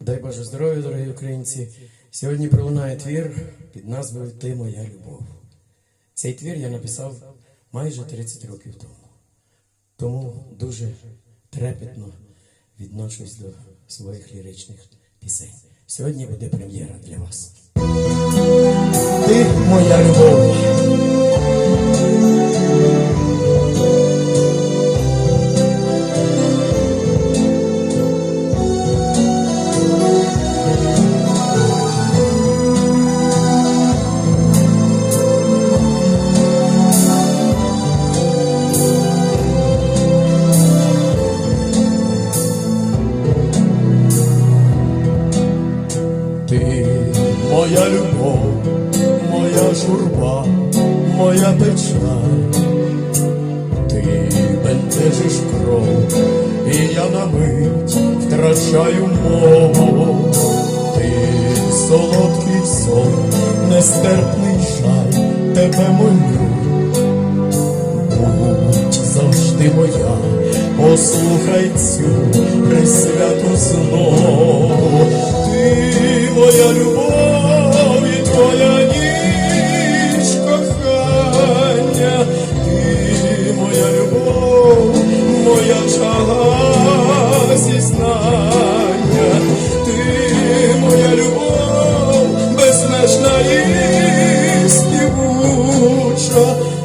Дай Боже здоров'я, дорогі українці. Сьогодні пролунає твір під назвою Ти моя любов. Цей твір я написав майже 30 років тому. Тому дуже трепетно відношусь до своїх ліричних пісень. Сьогодні буде прем'єра для вас. Ти моя любов. Любов, моя журба, моя печаль, ти бентежиш кров, і я на мить втрачаю мову, ти солодкий сон, нестерпний жаль, тебе молю, будь завжди моя, послухай цю присвяту знову. Ти моя любов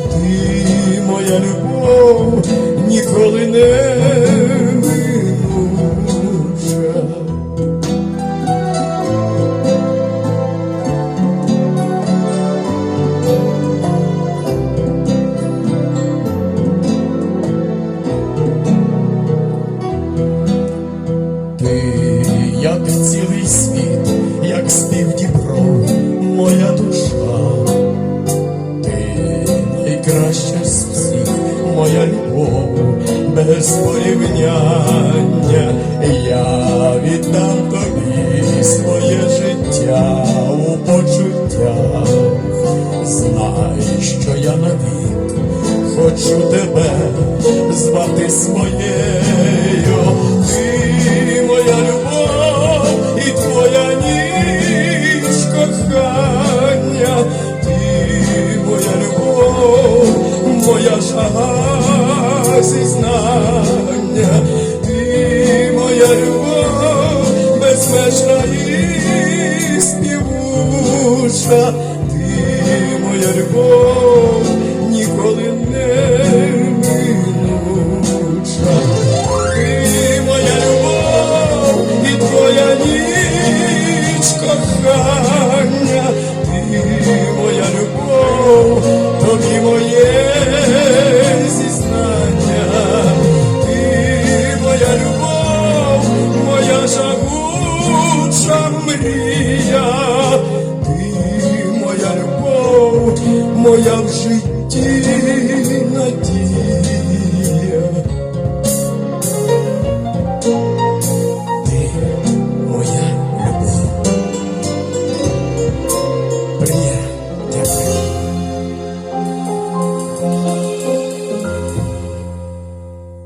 ти моя любов, ніколи не минуча. Ти, як цілий світ, як спів Дніпро, моя душа, з всіх, моя любов, без порівняння, я віддам тобі своє життя у почуттях. Знай, що я навік хочу тебе звати своєю. Жага зізнання, ти моя любов, безмежна і співуча, ти моя любов, ніколи не juiz